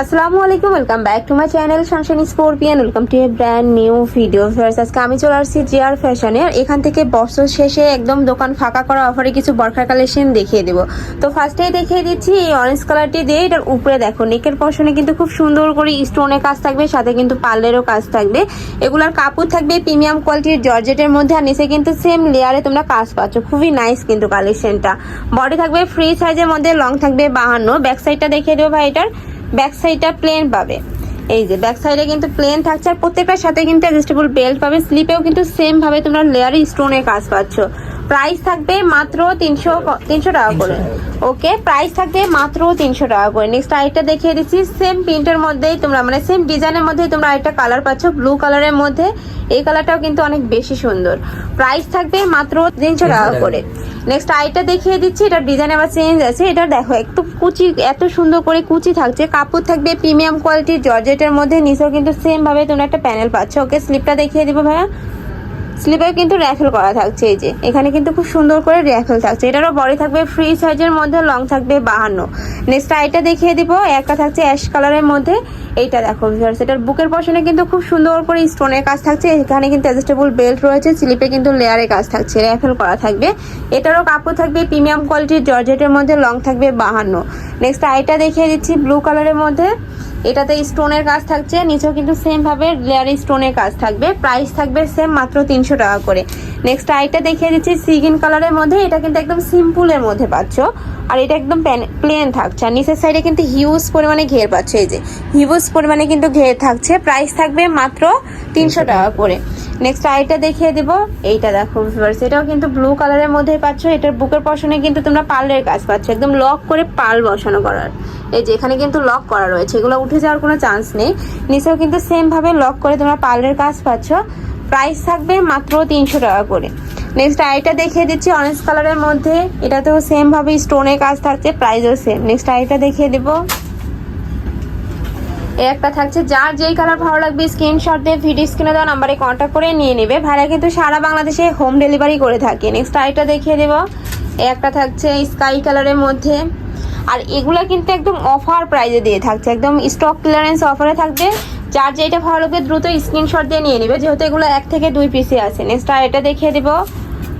আসসালামু আলাইকুম welcome back to my channel sunshine scorpion welcome to a brand new video first আজকে আমি চলে আসছি জিআর ফ্যাশনে এখান থেকে বছর শেষে একদম দোকান ফাঁকা করা অফারে কিছু বরখার কালেকশন দেখিয়ে দেবো। তো ফার্স্টেই দেখিয়ে দিচ্ছি এই অরেঞ্জ কালারটি দিয়ে এটার উপরে দেখো নেকের পশনে কিন্তু খুব সুন্দর করে স্টোনের কাজ থাকবে, সাথে কিন্তু পার্লেরও কাজ থাকবে। এগুলার কাপড় থাকবে প্রিমিয়াম কোয়ালিটির জর্জেটের মধ্যে, আর নিচে কিন্তু সেম লেয়ারে তোমরা কাজ পাচ্ছ। খুবই নাইস কিন্তু কালেকশনটা বডি থাকবে ফ্রি সাইজের মধ্যে লং থাকবে বাহান্ন। ব্যাক সাইডটা দেখিয়ে দেবো ভাই এটার। ব্যাক সাইডটা প্লেন পাবে। এই যে ব্যাক সাইডে কিন্তু প্লেন থাকছে আর প্রত্যেকটার সাথে কিন্তু অ্যাডজাস্টেবল বেল্ট পাবে। স্লিপেও কিন্তু সেমভাবে তোমরা লেয়ারি স্টোনের কাজ পাচ্ছ। প্রাইস থাকবে মাত্র তিনশো তিনশো টাকা করে। ওকে প্রাইস থাকবে মাত্র তিনশো টাকা করে। নেক্সট আরেকটা দেখিয়ে দিচ্ছি সেম প্রিন্টের মধ্যেই তোমরা মানে সেম ডিজাইনের মধ্যেই তোমরা আরেকটা কালার পাচ্ছ ব্লু কালারের মধ্যে। এই কালারটাও কিন্তু অনেক বেশি সুন্দর। প্রাইস থাকবে মাত্র তিনশো টাকা করে। নেক্সট আইটা দেখিয়ে দিচ্ছি এটা ডিজাইন আবার চেঞ্জ আছে। এটা দেখো একটু কুচি এত সুন্দর করে কুচি থাকছে। কাপড় থাকবে প্রিমিয়াম কোয়ালিটির জর্জেটের মধ্যে নিচেও কিন্তু সেম ভাবে তোমরা একটা প্যানেল পাচ্ছ। ওকে স্লিপটা দেখিয়ে দিবো ভাইয়া। স্লিপে কিন্তু র্যাফেল করা থাকছে এই যে। এখানে কিন্তু খুব সুন্দর করে র্যাফেল থাকছে। এটারও বডি থাকবে ফ্রি সাইজের মধ্যে লং থাকবে বাহান্ন। নেক্সট আইটা দেখিয়ে দিব। একটা থাকছে অ্যাশ কালারের মধ্যে। এইটা দেখো ভিউয়ার্স এটার বুকের পশনে কিন্তু খুব সুন্দর করে স্টোনের কাজ থাকছে। এখানে কিন্তু অ্যাডজাস্টেবল বেল্ট রয়েছে। স্লিপে কিন্তু লেয়ারে কাজ থাকছে। র্যাফেল করা থাকবে। এটারও কাপড় থাকবে প্রিমিয়াম কোয়ালিটির জর্জেটের মধ্যে লং থাকবে বাহান্ন। নেক্সট আইটা দেখিয়ে দিচ্ছি ব্লু কালারের মধ্যে। এটাতে স্টোনের কাজ থাকছে। নিচেও কিন্তু সেম ভাবে লেয়ারি স্টোনের কাজ থাকবে। প্রাইস থাকবে সেম মাত্র তিনশো টাকা করে। নেক্সট আইটা দেখিয়ে দিচ্ছি, সিগিন কালারের মধ্যে। এটা কিন্তু একদম সিম্পলের মধ্যে পাচ্ছ। আর এটা একদম প্লেন থাকছে। আর নিচের সাইডে কিন্তু হিউজ পরিমাণে ঘের পাচ্ছ। এই যে হিউজ পরিমাণে কিন্তু ঘের থাকছে। প্রাইস থাকবে মাত্র তিনশো টাকা করে। নেক্সট আইটা দেখিয়ে দিব। এইটা দেখো ভিউয়ার্স এটাও কিন্তু ব্লু কালারের মধ্যে পাচ্ছ। এটার বুকের পশনে কিন্তু তোমরা পার্লের কাজ পাচ্ছ। একদম লক করে পাল বসানো করার। এই যে, এখানে কিন্তু লক করা রয়েছে। এগুলো উঠে যাওয়ার কোনো চান্স নেই। নিচেও কিন্তু সেম ভাবে লক করে তোমরা পার্লের কাজ পাচ্ছ। প্রাইস থাকবে মাত্র তিনশো টাকা করে। নেক্সট আইটা দেখিয়ে দিচ্ছি অরেঞ্জ কালারের মধ্যে। এটাতেও সেম ভাবে স্টোনের কাজ থাকছে প্রাইসও সেম নেক্সট আইটা দেখিয়ে দেবো। এই একটা থাকছে, যার যেই কালার ভালো লাগবে স্ক্রিনশট দিয়ে ভিডিও স্ক্রিনে দেওয়া নাম্বারে কন্ট্যাক্ট করে নিয়ে নেবে। ভাড়া কিন্তু সারা বাংলাদেশে হোম ডেলিভারি করে থাকে। নেক্সট আইটা দেখিয়ে দেবো। এই একটা থাকছে স্কাই কালারের মধ্যে। আর এগুলো কিন্তু একদম অফার প্রাইজে দিয়ে থাকছে। একদম স্টক ক্লিয়ারেন্স অফারে থাকবে। যার যেটা ভালো লাগবে দ্রুত স্ক্রিনশট দিয়ে নিয়ে নেবে। যেহেতু এগুলো এক থেকে দুই পিসে আছে। নেক্সট আর এটা দেখিয়ে দেবো।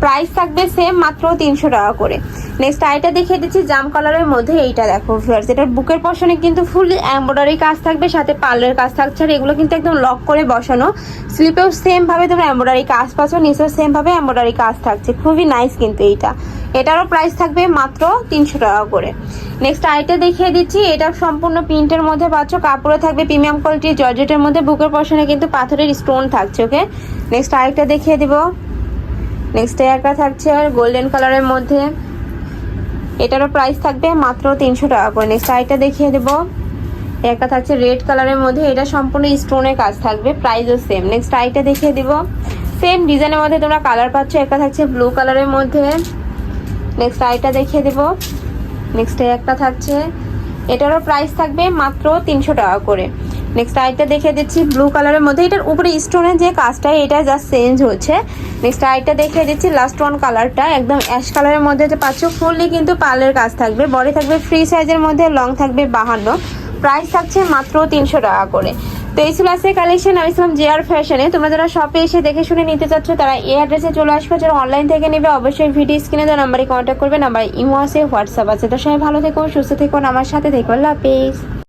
প্রাইস থাকবে সেম মাত্র তিনশো টাকা করে। নেক্সট আইটা দেখিয়ে দিচ্ছি, জাম কালারের মধ্যে এইটা দেখো ফিয়ার্স এটার বুকের পশনে কিন্তু ফুল এম্ব্রয়ডারি কাজ থাকবে, সাথে পার্লের কাজ থাকছে। আর এগুলো কিন্তু একদম লক করে বসানো। স্লিপেও সেমভাবে তোমরা এম্ব্রয়ডারি কাজ পাচ্ছ, নিচেও সেমভাবে এম্ব্রয়ডারি কাজ থাকছে। খুবই নাইস কিন্তু এইটা। এটারও প্রাইস থাকবে মাত্র তিনশো টাকা করে। নেক্সট আইটা দেখিয়ে দিচ্ছি, এটা সম্পূর্ণ প্রিন্টের মধ্যে পাচ্ছ, কাপড়ে থাকবে প্রিমিয়াম কোয়ালিটির জর্জেটের মধ্যে বুকের পশনে কিন্তু পাথরের স্টোন থাকছে ওকে নেক্সট আরেকটা দেখিয়ে দিব। নেক্সট একটা থাকছে আর গোল্ডেন কালারের মধ্যে। এটারও প্রাইস থাকবে মাত্র তিনশো টাকা করে। নেক্সট আইটা দেখিয়ে দেবো। একটা থাকছে রেড কালারের মধ্যে, এটা সম্পূর্ণ স্টোনের কাজ থাকবে প্রাইসও সেম নেক্সট আইটা দেখিয়ে দিব। সেম ডিজাইনের মধ্যে তোমরা কালার পাচ্ছ, একটা থাকছে ব্লু কালারের মধ্যে। নেক্সট আইটা দেখিয়ে দেব। নেক্সট একটা থাকছে। এটারও প্রাইস থাকবে মাত্র তিনশো টাকা করে। নেক্সট আইটা দেখে দিচ্ছি ব্লু কালারের মধ্যে। এটার উপরে স্টোনের যে কাজটা, এটা জাস্ট চেঞ্জ হচ্ছে। নেক্সট আইটা দেখে দিচ্ছি লাস্ট ওয়ান কালারটা একদম অ্যাশ কালারের মধ্যে যে পাচ্ছ ফুললি কিন্তু পার্লের কাজ থাকবে। বডি থাকবে ফ্রি সাইজের মধ্যে লং থাকবে বাহান্ন। প্রাইস থাকছে মাত্র তিনশো টাকা করে। তো এই ছিল আজকে কালেকশন আমি ছিলাম জেআর ফ্যাশনে তোমরা যারা শপে এসে দেখে শুনে নিতে চাচ্ছ, তারা এই অ্যাড্রেসে চলে আসবে। যারা অনলাইন থেকে নেবে, অবশ্যই ভিডিও স্ক্রিনে দেওয়া নাম্বারে কন্ট্যাক্ট করবে। নাম্বার ইমো আছে হোয়াটসঅ্যাপ আছে। তো সবাই ভালো থেকো, সুস্থ থেকো আমার সাথে থেকো। আল্লাহ হাফেজ।